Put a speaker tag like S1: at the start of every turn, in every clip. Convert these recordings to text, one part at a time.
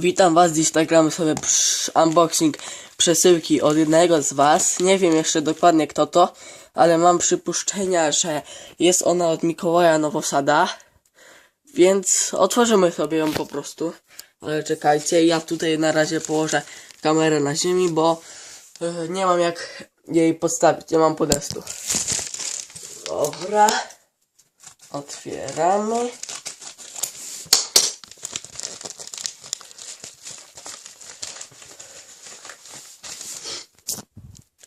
S1: Witam was, dziś nagramy sobie unboxing przesyłki od jednego z was. Nie wiem jeszcze dokładnie kto to, ale mam przypuszczenia, że jest ona od Mikołaja Nowosada. Więc otworzymy sobie ją po prostu. Ale czekajcie, ja tutaj na razie położę kamerę na ziemi, bo y, nie mam jak jej podstawić, nie mam podestu. Dobra. Otwieramy.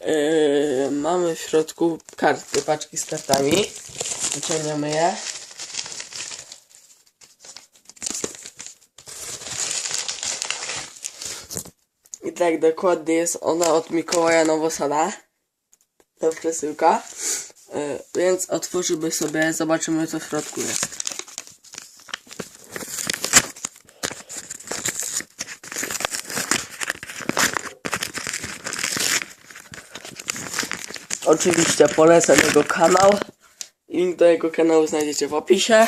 S1: Yy, mamy w środku karty, paczki z kartami. Wyciągniemy je. I tak dokładnie jest ona od Mikołaja Nowosada. To przesyłka. Yy, więc otworzymy sobie, zobaczymy co w środku jest. Oczywiście polecam jego kanał. Link do jego kanału znajdziecie w opisie.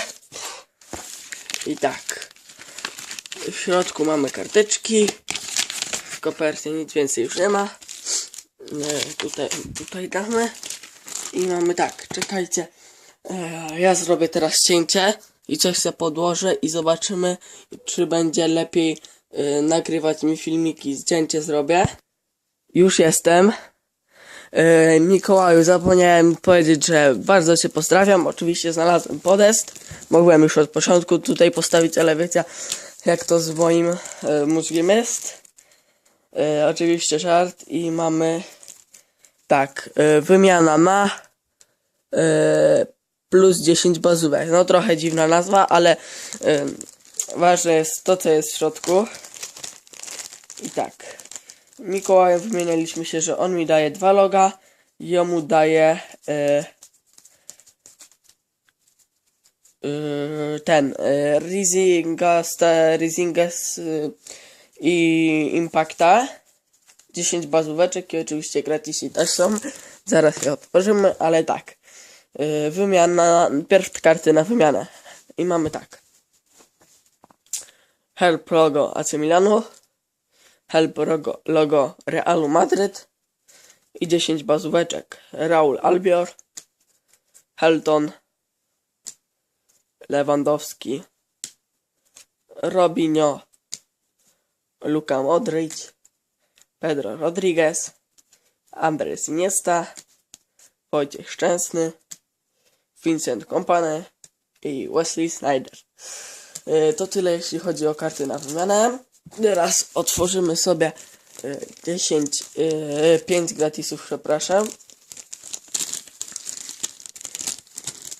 S1: I tak. W środku mamy karteczki. W kopercie nic więcej już nie ma. E, Tutaj, tutaj damy. I mamy tak, czekajcie. E, Ja zrobię teraz cięcie i coś sobie podłożę i zobaczymy, czy będzie lepiej e, nagrywać mi filmiki. Cięcie zrobię. Już jestem. E, Mikołaju, zapomniałem powiedzieć, że bardzo Cię pozdrawiam. Oczywiście znalazłem podest. Mogłem już od początku tutaj postawić, ale wiecie, jak to z moim e, mózgiem jest. E, oczywiście żart i mamy tak, wymiana na plus 10 bazówek. No trochę dziwna nazwa, ale ważne jest to, co jest w środku. I tak. Mikołajem wymienialiśmy się, że on mi daje dwa loga, jemu daje e, e, ten e, Rizingas, Rizingas i Impacta. 10 bazóweczek i oczywiście gratisi też są. Zaraz je otworzymy, ale tak. E, wymiana, pierw karty na wymianę. I mamy tak. Help logo AC Milanu. Help logo, logo Realu Madryt i 10 bazóweczek Raul Albior, Helton, Lewandowski, Robinho, Luka Modric, Pedro Rodriguez, Andres Iniesta, Wojciech Szczęsny, Vincent Kompany i Wesley Snyder. Yy, To tyle jeśli chodzi o karty na wymianę. Teraz otworzymy sobie y, 10, y, 5 gratisów, przepraszam.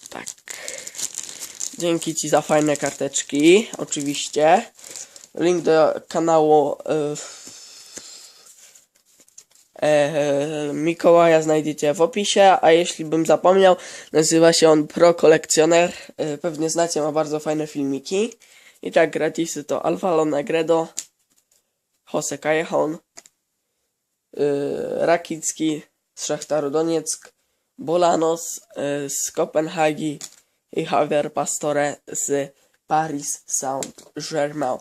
S1: Tak. Dzięki Ci za fajne karteczki, oczywiście. Link do kanału y, e, Mikołaja znajdziecie w opisie, a jeśli bym zapomniał, nazywa się on Pro Kolekcjoner. Pewnie znacie, ma bardzo fajne filmiki. I tak gratisy to Alvaro Negredo, Jose Callejon, yy, Rakicki z Szachtaru Donieck, Bolanos yy, z Kopenhagi i Javier Pastore z Paris Saint-Germain.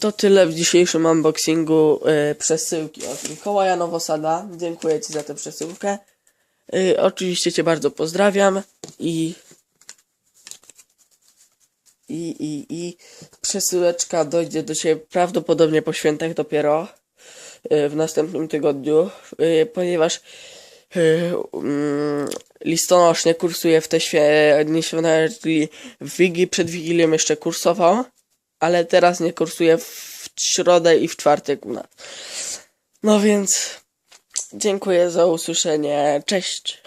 S1: To tyle w dzisiejszym unboxingu yy, przesyłki od Mikołaja Nowosada. Dziękuję Ci za tę przesyłkę. Oczywiście Cię bardzo pozdrawiam i i, i, i przesyłeczka dojdzie do Ciebie prawdopodobnie po świętach dopiero y, w następnym tygodniu, y, ponieważ y, mm, listonosz kursuje w te dni świąteczne, czyli w Wigii, przed Wigilią jeszcze kursował, ale teraz nie kursuje w środę i w czwartek u nas. No więc dziękuję za usłyszenie, cześć!